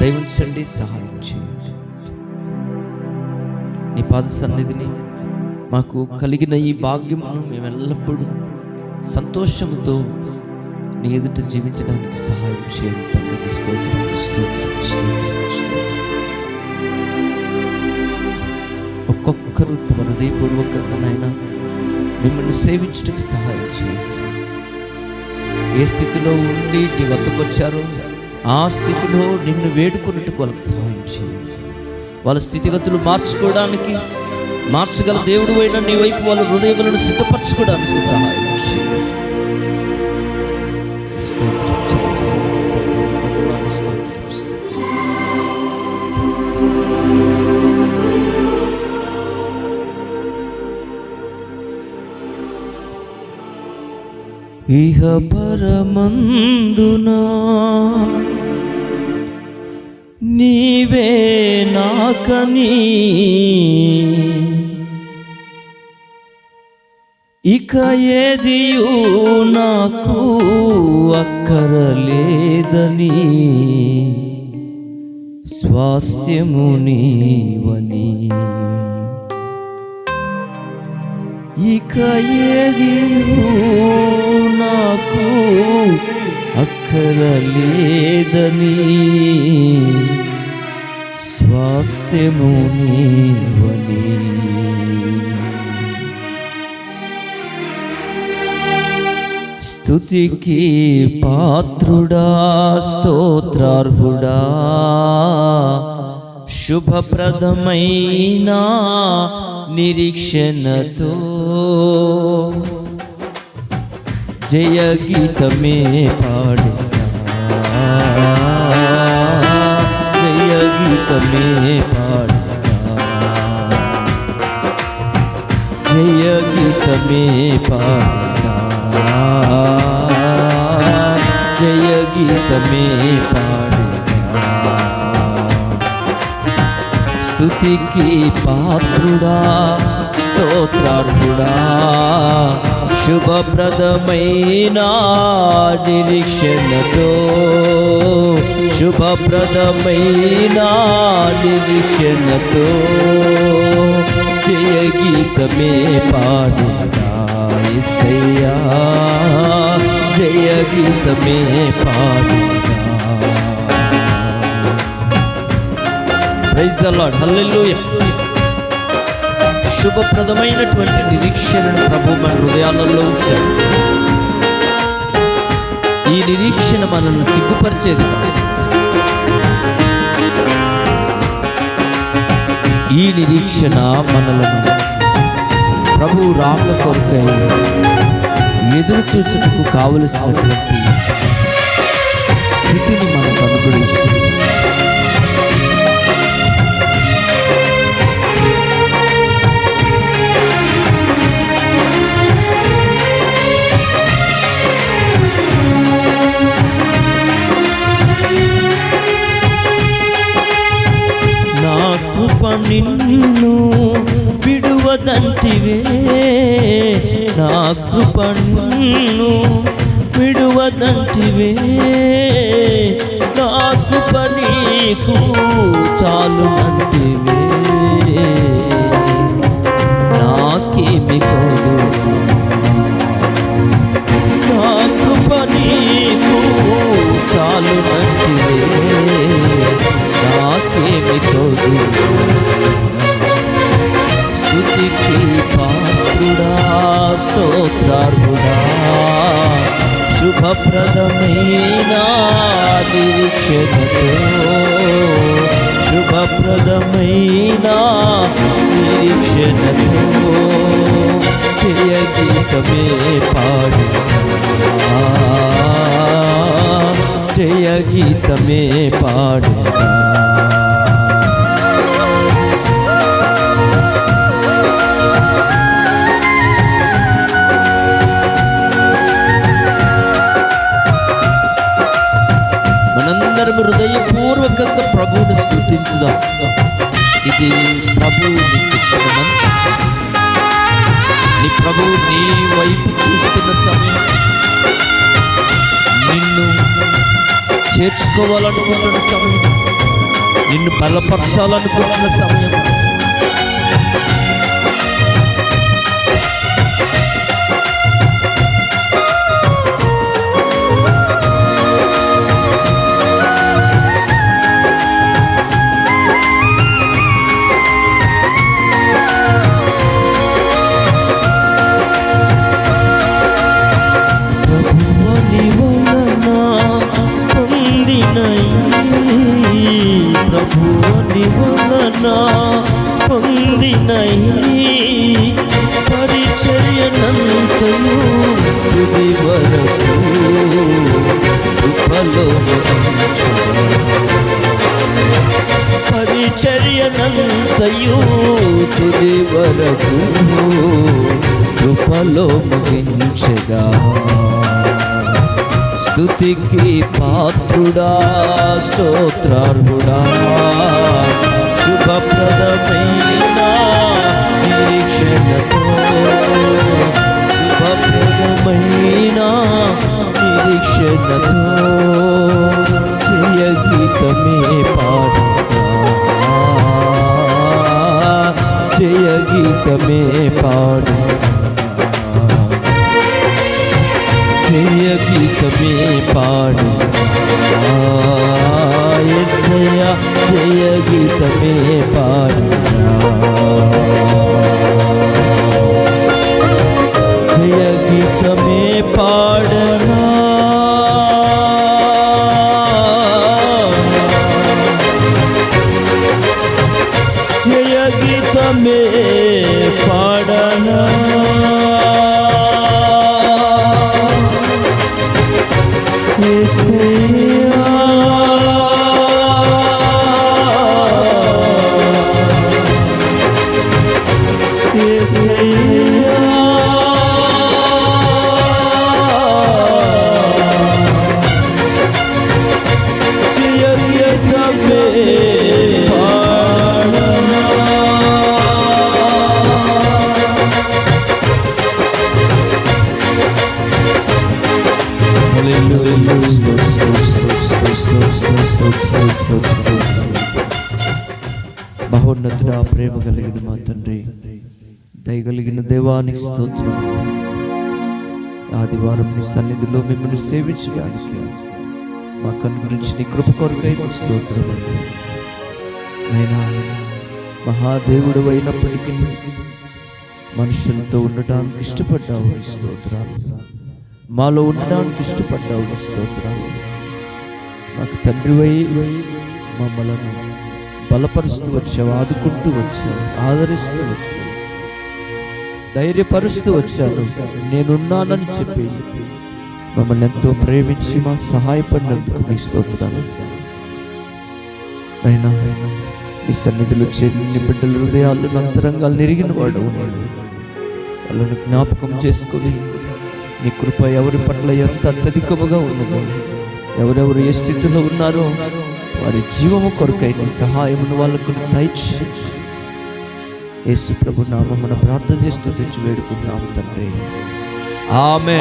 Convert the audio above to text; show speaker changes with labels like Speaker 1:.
Speaker 1: దయవుంచండి సహాయం చేయండి. నీ పాద సన్నిధిని మాకు కలిగిన ఈ భాగ్యమును మేము ఎల్లప్పుడూ సంతోషముతో నీ ఎదుట జీవించడానికి సహాయం చేయండి తండ్రి. స్తోత్రం స్తోత్రం స్తోత్రం. ఒక్కొక్కరు తమ హృదయపూర్వకంగా నాయన మిమ్మల్ని సేవించడానికి సహాయం చేయండి. ఏ స్థితిలో ఉండి నీ వద్దకు వచ్చారో ఆ స్థితిలో నిన్ను వేడుకున్నట్టు వాళ్ళకి సహాయం చేయండి వాళ్ళ స్థితిగతులు మార్చుకోవడానికి మార్చగల దేవుడు అయిన నీ వైపు వాళ్ళ హృదయములను సిద్ధపరచుకోవడానికి సహాయం ఇహ పరమందునా నీవే నాకని. ఇక ఏదియు నాకు అక్కరలేదని. స్వాస్థ్యము నీవని. ఇక ఏది నాకు అక్కరలేదని. స్వాస్థ్యము నీవని. స్థుతికి పాత్రుడా స్తోత్రార్హుడా. శుభప్రదమైన నిరీక్షణతో. జయ గీతమే పాడతా జయ గీతమే పాడతా జయ గీతమే పాడతా జయ గీతమే పాడతా స్తుతికి పాత్రుడా స్తోత్రార్హుడా శుభప్రదమైన నిరీక్షణతో శుభప్రదమైన నిరీక్షణతో జయ గీతమే పాడుతాయ్యా జయ గీతమే పాడు ప్రైజ్ ద లార్డ్ హల్లెలూయా శుభప్రదమైనటువంటి నిరీక్షణను ప్రభు మన హృదయాలలో ఉంచాడు. ఈ నిరీక్షణ మనల్ని సిగ్గుపరిచేది ఈ నిరీక్షణ మనలను ప్రభు రాముల కొరకై ఎదురు చూచుటకు కావలసినటువంటి స్థితిని మనకు అనుగ్రహిస్తుంది. కృప నిన్ను విడువదంటివే. నా కృప నిన్ను విడువదంటివే. నా కృప నీకు చాలునంటివే శుభప్రదమైన నిరీక్షణతో శుభప్రదమైన నిరీక్షణతో జయ గీతమే పాడు జయ గీతమే పాడు ఇది ప్రభు నీ ప్రభు నీ వైపు చూస్తున్న సమయం. నిన్ను చేర్చుకోవాలనుకుంటున్న సమయం. నిన్ను బలపరచాలనుకుంటున్న సమయం. పరిచర్యనంతయు తుది వరకు కృపలో ముగించగా. స్థుతికి పాత్రుడా స్తోత్రార్హుడా. శుభప్రదమైన నిరీక్షణతో. శుభప్రదమైన నిరీక్షణతో. జయ గీతమే గీతమే పాడు జయ గీతమే పాడు ఎస్సయ జయ గీతమే పాడు గీతమే పాడనా? ప్రేమ కలిగిన మా తండ్రి. దయగలిగిన దేవానికి స్తోత్రం. ఆదివారం నీ సన్నిధిలో మిమ్మల్ని సేవించడానికి మా కన్ను గురించి నీ కృప కొరకై మీకు స్తోత్రం అండి. అయినా మహాదేవుడు అయినప్పటికీ మనుషులతో ఉండటానికి ఇష్టపడ్డావు నీ స్తోత్రాలు మాలో ఉండడానికి ఇష్టపడ్డావు నీ స్తోత్రాలు మాకు తండ్రివై మమ్మలను బలపరుస్తూ వచ్చావు ఆదుకుంటూ వచ్చావు ఆదరిస్తూ వచ్చావు ధైర్యపరుస్తూ వచ్చాను. నేనున్నానని చెప్పి మమ్మల్ని ఎంతో ప్రేమించి మా సహాయపడినందుకు మీ స్తోత్రాలు. అయినా ఈ సన్నిధిలో చెన్ని బిడ్డల హృదయాలు అంతరంగాలు నెరిగిన వాడు వాళ్ళని జ్ఞాపకం చేసుకొని నీ కృప ఎవరి పట్ల ఎంత అత్యధికముగా ఉన్నదో ఎవరెవరు ఏ స్థితిలో ఉన్నారో వారి జీవము కొరకై నీ సహాయమును వాళ్ళకు దయచి యేసు ప్రభు నామమున ప్రార్థన చేస్తూ తెచ్చి వేడుకుంటున్నాము తండ్రి. ఆమె